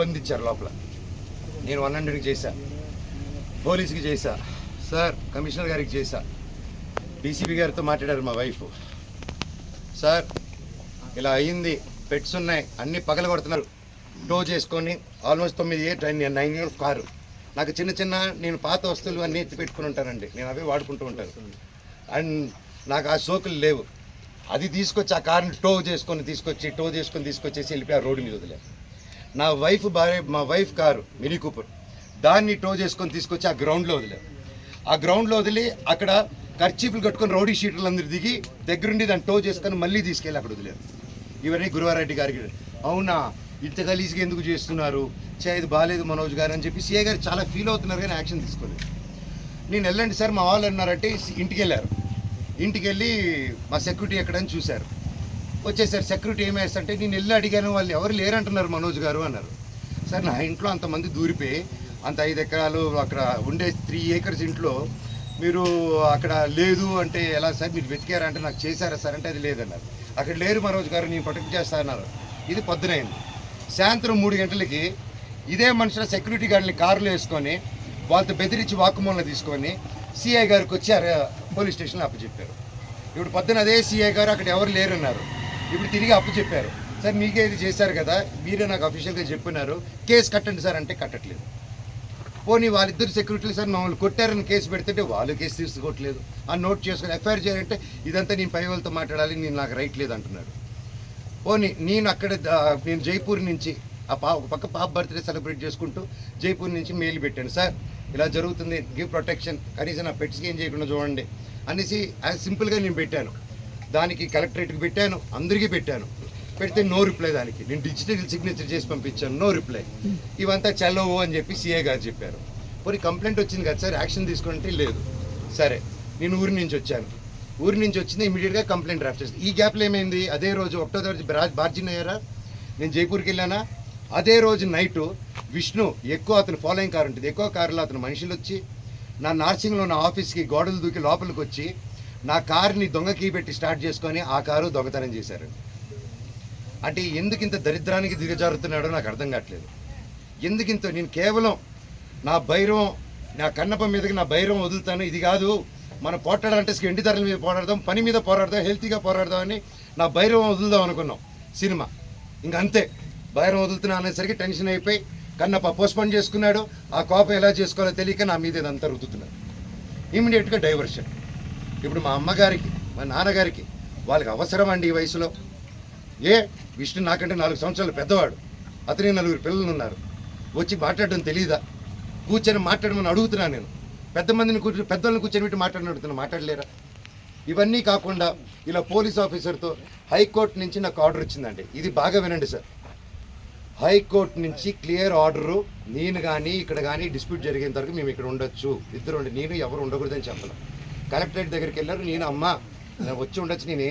బంధించారు లోపల. నేను వన్ హండ్రెడ్కి చేశా. పోలీస్కి చేశా. సార్ కమిషనర్ గారికి చేశా. డీసీపీ గారితో మాట్లాడారు మా వైఫ్. సార్ ఇలా అయ్యింది పెట్స్ ఉన్నాయి. అన్ని పగల కొడుతున్నారు టో చేసుకొని ఆల్మోస్ట్ తొమ్మిది ఇయర్ నైన్ ఇయర్స్ కారు. నాకు చిన్న చిన్న నేను పాత వస్తువులు అన్నీ ఎత్తి పెట్టుకుని ఉంటానండి. నేను అవే వాడుకుంటూ ఉంటాను. అండ్ నాకు ఆ సోకులు లేవు. అది తీసుకొచ్చి ఆ కార్ని టో చేసుకొని తీసుకొచ్చి టో చేసుకొని తీసుకొచ్చేసి వెళ్ళిపోయి ఆ రోడ్డు మీద వదిలేదు నా వైఫ్ భార్య మా వైఫ్ కారు మినీ కూపర్. దాన్ని టో చేసుకొని తీసుకొచ్చి ఆ గ్రౌండ్లో వదిలేదు ఆ గ్రౌండ్లో వదిలి అక్కడ ఖర్చీపులు కట్టుకొని రౌడీ షీటర్లు అందరు దిగి దగ్గరుండి దాన్ని టో చేసుకొని మళ్ళీ తీసుకెళ్ళి అక్కడ వదిలేరు. ఇవన్నీ గురువారెడ్డి గారికి అవునా? ఇంత గలీజ్గా ఎందుకు చేస్తున్నారు? చే ఇది బాగాలేదు మనోజ్ గారు అని చెప్పి సీఏ గారు చాలా ఫీల్ అవుతున్నారు కానీ యాక్షన్ తీసుకోలేదు. నేను వెళ్ళండి సార్ మా వాళ్ళు అన్నారంటే ఇంటికి వెళ్ళారు. ఇంటికి వెళ్ళి మా సెక్యూరిటీ ఎక్కడని చూశారు. వచ్చేసారు సెక్యూరిటీ ఏం నేను వెళ్ళి అడిగాను వాళ్ళు ఎవరు లేరంటున్నారు మనోజ్ గారు అన్నారు. సార్ నా ఇంట్లో అంతమంది దూరిపోయి అంత ఐదు ఎకరాలు అక్కడ ఉండే త్రీ ఏకర్స్ ఇంట్లో మీరు అక్కడ లేదు అంటే ఎలా సార్ మీరు వెతికారంటే నాకు చేశారా సార్ అంటే అది లేదన్నారు. అక్కడ లేరు మనోజ్ గారు నేను ప్రొటెక్ట్ చేస్తా అన్నారు. ఇది పొద్దునైంది. సాయంత్రం మూడు గంటలకి ఇదే మనుషుల సెక్యూరిటీ గార్డ్ని కారులో వేసుకొని వాళ్ళతో బెదిరించి వాకుమూలన తీసుకొని సిఐ గారికి వచ్చి అరే- పోలీస్ స్టేషన్లో అప్పచెప్పారు. ఇప్పుడు పొద్దున అదే సిఐ గారు అక్కడ ఎవరు లేరన్నారు. ఇప్పుడు తిరిగి అప్పు చెప్పారు. సార్ మీకే ఇది చేశారు కదా మీరే నాకు అఫీషియల్గా చెప్పినారు. కేసు కట్టండి సార్ అంటే కట్టట్లేదు. పోనీ వాళ్ళిద్దరు సెక్యూరిటీలు సార్ మమ్మల్ని కొట్టారని కేసు పెడితే వాళ్ళు కేసు తీసుకోవట్లేదు ఆ నోట్ చేసుకొని ఎఫ్ఐఆర్ చేయాలంటే ఇదంతా నేను పై వాళ్ళతో మాట్లాడాలి నేను నాకు రైట్ లేదు అంటున్నారు. పోనీ నేను అక్కడ నేను జైపూర్ నుంచి ఆ పా పక్క పాప బర్త్డే సెలబ్రేట్ చేసుకుంటూ జైపూర్ నుంచి మెయిల్ పెట్టాను. సార్ ఇలా జరుగుతుంది గివ్ ప్రొటెక్షన్ కనీసం నా పెట్స్కి ఏం చేయకుండా చూడండి అనేసి యాజ్ సింపుల్గా నేను పెట్టాను. దానికి కలెక్టరేట్కి పెట్టాను అందరికీ పెట్టాను. పెడితే నో రిప్లై దానికి. నేను డిజిటల్ సిగ్నేచర్ చేసి పంపించాను నో రిప్లై. ఇవంతా చల్లవు అని చెప్పి సీఏ గారు చెప్పారు. పోనీ కంప్లైంట్ వచ్చింది కదా సార్ యాక్షన్ తీసుకుంటే లేదు. సరే నేను ఊరి నుంచి వచ్చాను. ఊరి నుంచి వచ్చింది ఇమీడియట్గా కంప్లైంట్ డ్రాఫ్ట్ చేస్తాను ఈ గ్యాప్లో ఏమైంది? అదే రోజు ఒకటో తరగతి బ్రా- బార్జిన్ అయ్యారా? నేను జైపూర్కి వెళ్ళానా? అదే రోజు నైటు విష్ణు ఎక్కువ అతను ఫాలోయింగ్ కార్ ఉంటుంది. ఎక్కువ కారులో అతను మనుషులు వచ్చి నా నార్సింగ్లో ఉన్న ఆఫీస్కి గోడలు దూకి లోపలికి వచ్చి నా కార్ని దొంగ కీ పెట్టి స్టార్ట్ చేసుకొని ఆ కారు దొంగతనం చేశారు. అంటే ఎందుకు ఇంత దరిద్రానికి దిగజారుతున్నాడో నాకు అర్థం కావట్లేదు. ఎందుకు ఇంత నేను కేవలం నా భైరవం నా కన్నప్ప మీదకి నా భైరవం వదులుతాను ఇది కాదు. మనం పోట్లాడాలంటే ఎండి ధరల మీద పోరాడదాం పని మీద పోరాడదాం హెల్తీగా పోరాడదాం అని నా భైరవం వదులుదాం అనుకున్నాం. సినిమా. ఇంక అంతే. భైరవం వదులుతున్నా అనేసరికి టెన్షన్ అయిపోయి కన్నప్ప పోస్ట్పోన్ చేసుకున్నాడు. ఆ కోపం ఎలా చేసుకోవాలో తెలియక నా మీద ఇదంతా రుద్దుతున్నాడు ఇమీడియట్గా డైవర్షన్. ఇప్పుడు మా అమ్మగారికి మా నాన్నగారికి వాళ్ళకి అవసరం అండి ఈ వయసులో. ఏ విష్ణు నాకంటే నాలుగు సంవత్సరాలు పెద్దవాడు. అతనికి నలుగురు పిల్లలు ఉన్నారు. వచ్చి మాట్లాడడం తెలియదా కూర్చొని మాట్లాడమని అడుగుతున్నాను నేను. పెద్ద మందిని కూర్చొని పెద్దోళ్ళని కూర్చొని పెట్టి మాట్లాడిన అడుగుతున్నా. మాట్లాడలేరా? ఇవన్నీ కాకుండా ఇలా పోలీస్ ఆఫీసర్తో హైకోర్టు నుంచి నాకు ఆర్డర్ వచ్చిందండి. ఇది బాగా వినండి సార్. హైకోర్టు నుంచి క్లియర్ ఆర్డరు నేను కానీ ఇక్కడ కానీ డిస్ప్యూట్ జరిగేంత వరకు మేము ఇక్కడ ఉండొచ్చు. ఇద్దరు నేను ఎవరు ఉండకూడదని చెప్పలేం. కలెక్టరేట్ దగ్గరికి వెళ్ళారు నేను అమ్మ నేను వచ్చి ఉండొచ్చు నేను